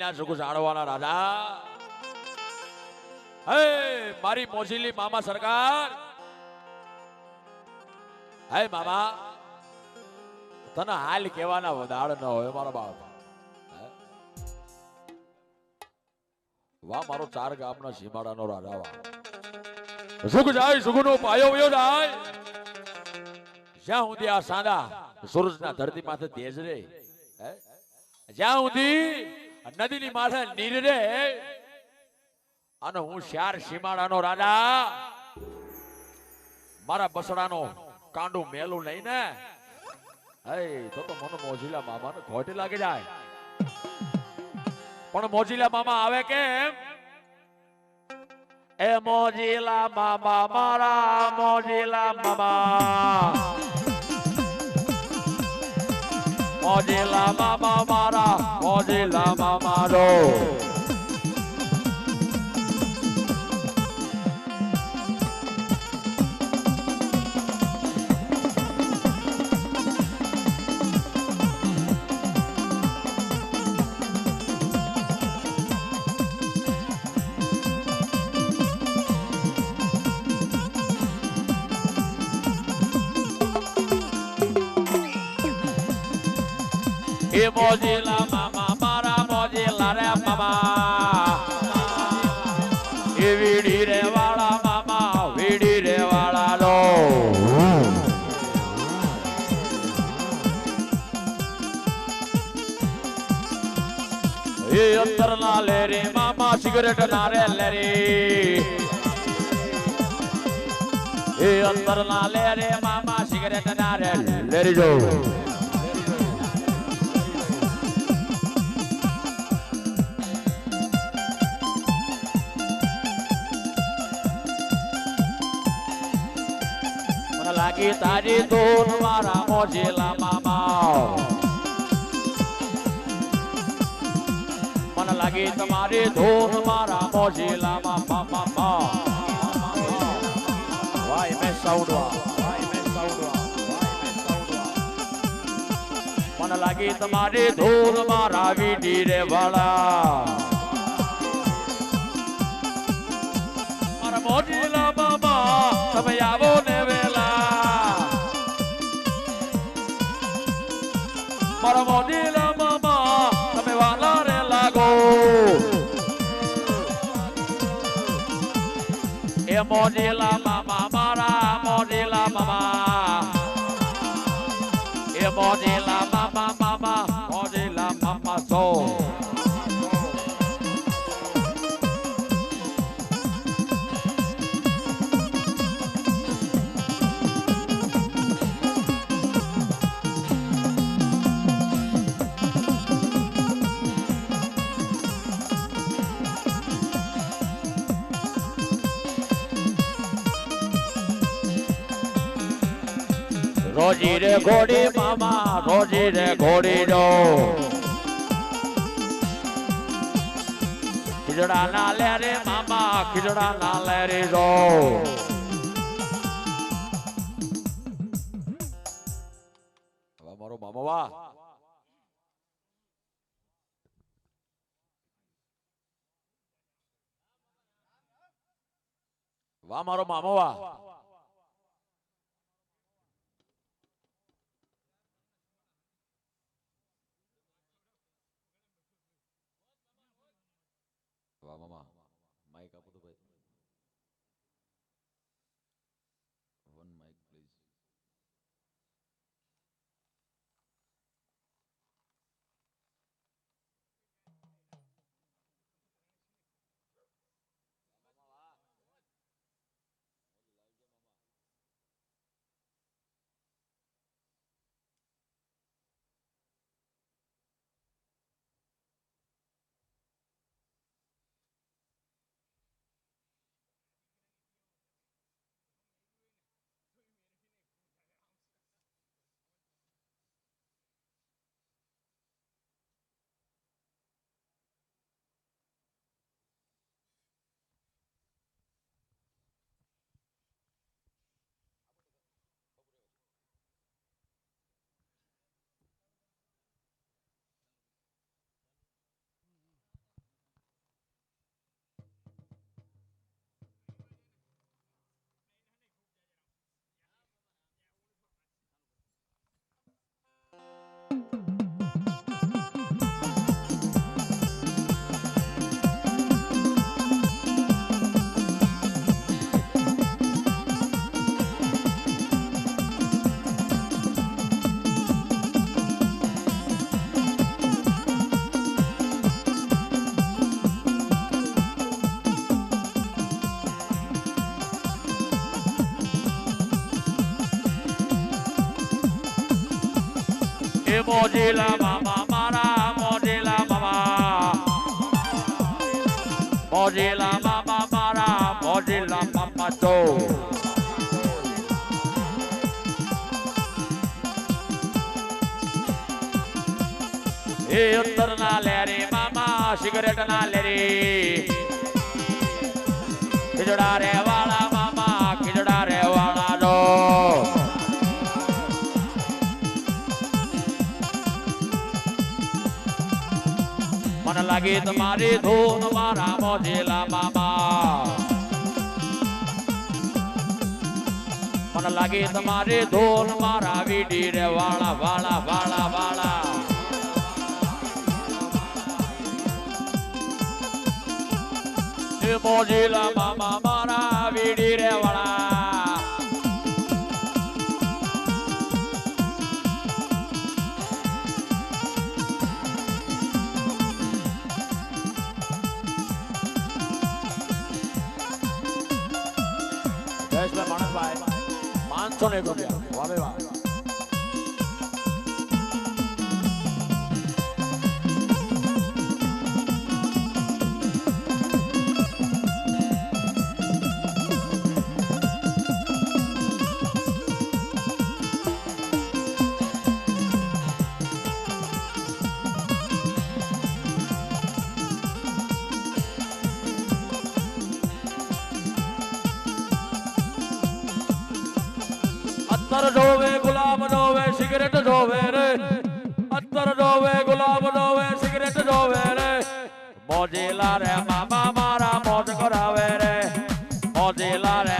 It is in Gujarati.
હે સુખ જાળવાના રાજા. હે, મારી મોજીલી મામા સરકાર. હે, મામા. તને હાલ કહેવાના વધાડ ન હોય, મારા બાપ. વાહ, મારો ચાર ગામના સીમાડાનો રાજા વાહ. સુખ જાય સુખનો પાયો વયો જાય. જ્યાં સુધી આ સાંદા સૂરજના ધરતી માથે તેજ રે જ્યાં સુધી નદીની માથે નીર અને હું શ્યાર સીમાડાનો રાજા. મારા બસડાનો કાંડું મેલું નહીં ને. તો તો મને મોજીલા મામાને ખોટી લાગી જાય. પણ મોજીલા મામા આવે કેમ? એ મોજીલા મામા, મારા મોજીલા મામા. મોજીલા મામા મારા મોજીલા મામા રો એ મોજીલા મામા, મારા મોજીલા રે મામા. એ વીડી રે વાળા મામા, વીડી રે વાળા લો. એ અંતર ના લે રે મામા, સિગરેટ ના રે લે રે એ અંતર ના લે રે મામા, સિગરેટ ના રે લે રે જો. મને લાગી તારી ધૂન મારા મોજીલા મામા મને લાગી તમારી ધૂન મારા મોજીલા મામા મામા વાય મેં સાઉડવા વાય મેં સાઉડવા વાય મેં સાઉડવા મને લાગી તમારી ધૂન મારા વીડી રે વાળા મારા મોજીલા મામા તમે આવો એ રોજી રે ઘોડી મામા રોજી રે ઘોડી નો ખીજડા ના લે રે મામા, ખીજડા ના લે રે જો. મારો મામા વાહ વાહ મારો મામો વાહ વાહ મામા માઈક આપો તો ભાઈ મોજીલા મામા મારા મોજીલા મામા મોજીલા મામા મારા મોજીલા મામા તો એ ઉત્તર ના લેરે મામા સિગરેટ ના લેરે ખીજડા રે લાગે તમારી ધૂન મારા મોજેલા બાબા. મને લાગે તમારી ધૂન મારા વીડી રે વાળા વાળા વાળા વાળા. મોજીલા મામા મારા વીડી રે વાળા. 锻炼锻炼完美吧？અત્તર ઢોવે ગુલાબ ઢોવે સિગરેટ ઢોવે રે અત્તર ઢોવે ગુલાબ ઢોવે સિગરેટ ઢોવે રે મોજેલા રે મામા મારા મોજ કરાવે રે મોજેલા રે